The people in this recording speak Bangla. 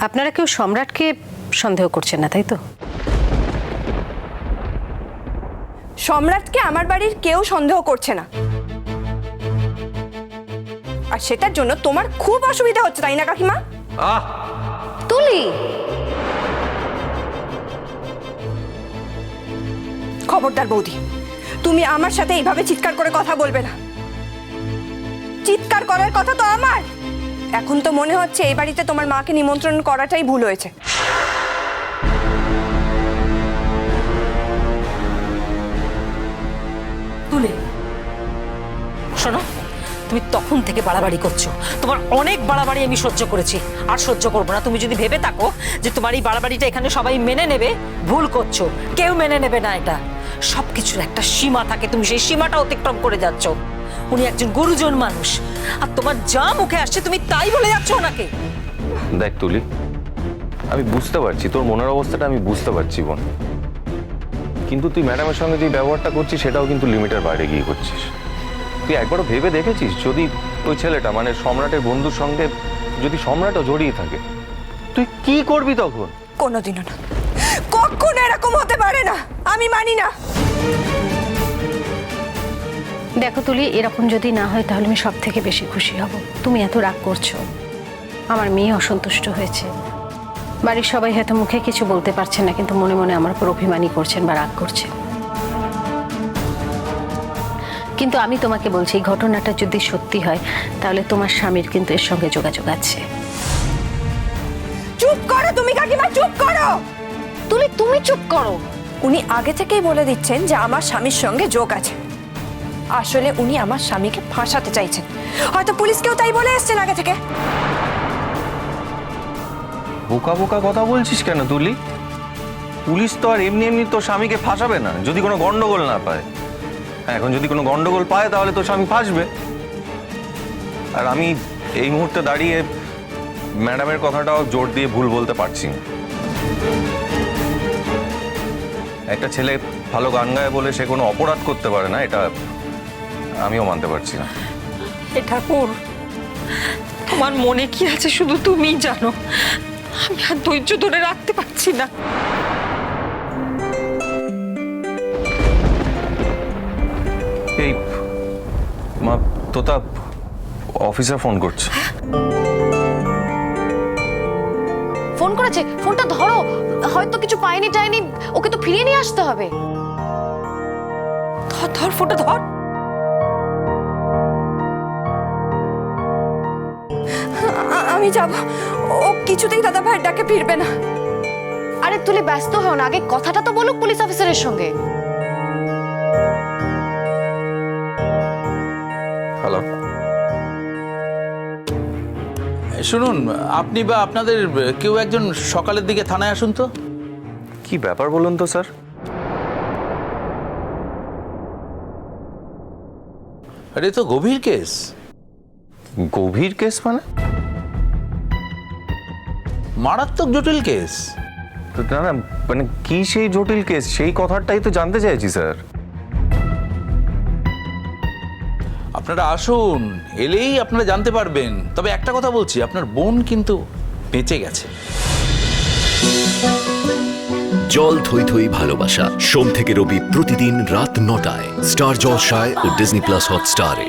আপনারা কেউ সম্রাটকে সন্দেহ করছেন না তাই তো? সম্রাটকে আমার বাড়ির কেউ সন্দেহ করছে না। আর সেটার জন্য তোমার খুব অসুবিধা হচ্ছে তাই না কাকিমা? আহ! তুলি! খবরদার বৌদি তুমি আমার সাথে এইভাবে চিৎকার করে কথা বলবে না। চিৎকার করার কথা তো আমার! এখন তো মনে হচ্ছে এই বাড়িতে তোমার মাকে নিমন্ত্রণ করাটাই ভুল হয়েছে। তুলে। শোনো, তুমি তখন থেকে বাড়াবাড়ি করছ। তোমার অনেক বাড়াবাড়ি আমি সহ্য করেছি। আর সহ্য করব না। তুমি যদি ভেবে থাকো যে তোমার এই বাড়াবাড়িটা এখানে সবাই মেনে নেবে, ভুল করছ। কেউ মেনে নেবে না এটা। সবকিছুর একটা সীমা থাকে। তুমি সেই সীমাটা অতিক্রম করে যাচ্ছ। উনি একজন গুরুজন মানুষ। আর তোমার যা মুখে আসছে তুমি তাই বলে যাচ্ছ ওনাকে। দেখ তুলি আমি বুঝতে পারছি তোর মনের অবস্থাটা আমি বুঝতে পারছি বোন। কিন্তু তুই ম্যাডামের সঙ্গে যে ব্যবহারটা করছিস সেটাও কিন্তু লিমিটের বাইরে গিয়ে করছিস। তুই একবারও ভেবে দেখেছিস যদি ওই ছেলেটা মানে সম্রাটের বন্ধুর সঙ্গে যদি সম্রাটও জড়িয়ে থাকে তুই কি করবি তখন? কোনোদিনও না। কখনো এরকম হতে পারে না। আমি মানি না। দেখো তুলি এরকম যদি না হয় তাহলে আমি সব থেকে বেশি খুশি হব। তুমি এত রাগ করছ। আমার মেয়ে অসন্তুষ্ট হয়েছে। বাড়ির সবাই হয়তো মুখে কিছু বলতে পারছেন না কিন্তু মনে মনে আমার উপর অভিমানী করছেন বা রাগ করছেন। কিন্তু আমি তোমাকে বলছি এই ঘটনাটা যদি সত্যি হয় তাহলে তোমার স্বামীর কিন্তু এর সঙ্গে যোগাযোগ আছে। চুপ করো তুমি কাকিমা চুপ করো! তুলি তুমি চুপ করো। উনি আগে থেকেই বলে দিচ্ছেন যে আমার স্বামীর সঙ্গে যোগ আছে। আসলে উনি আমার স্বামীকে ফাঁসাতে চাইছেন। হয়তো পুলিশকেও তাই বলে এসছেন আগে থেকে। বোকা বোকা কথা বলছিস কেন তুলি পুলিশ তো আর এমনি এমনি তোর স্বামীকে ফাঁসাবে না যদি কোনো গন্ডগোল না পায়। হ্যাঁ, এখন যদি কোনো গন্ডগোল পায় তাহলে তোর স্বামী ফাঁসবে। আর আমি এই মুহূর্তে দাঁড়িয়ে ম্যাডামের কথাটাও জোর দিয়ে ভুল বলতে পারছি না। একটা ছেলে ভালো গান গায় বলে সে কোনো অপরাধ করতে পারে না এটা আমিও মানতে পারছি না। এ ঠাকুর তোমার মনে কি আছে শুধু তুমিই জানো? আমি আর ধৈর্য ধরে রাখতে পারছি না। এই মা তোতা অফিসার ফোন করছে। ফোন করেছে? ফোনটা ধরো। হয়তো কিছু পাইনি টাইনি ওকে তো ফিরিয়ে নিয়ে আসতে হবে। ধর ধর ফোটা ধর। আমি যাব। ও কিছুতেই দাদা ভাইয়ের ডাকে ফিরবে না। আরে তুলে ব্যস্ত হও না আগে কথাটা তো বলুক পুলিশ অফিসারের সঙ্গে। হ্যালো শুনুন আপনি বা আপনাদের কেউ একজন সকালের দিকে থানায় আসুন তো? কি ব্যাপার বলুন তো স্যার? আরে তো গভীর কেস। গভীর কেস মানে? মারাত্মক জটিল কেস। তো না না মানে কি সেই জটিল কেস? সেই কথাটাই তো জানতে চাইছি স্যার। আপনারা আসুন এলেই আপনারা জানতে পারবেন। তবে একটা কথা বলছি আপনার বোন কিন্তু বেঁচে গেছে। জল থই থই ভালোবাসা সোম থেকে রবি প্রতিদিন রাত নটায়। স্টার জলসায় ও ডিজনি প্লাস হটস্টারে।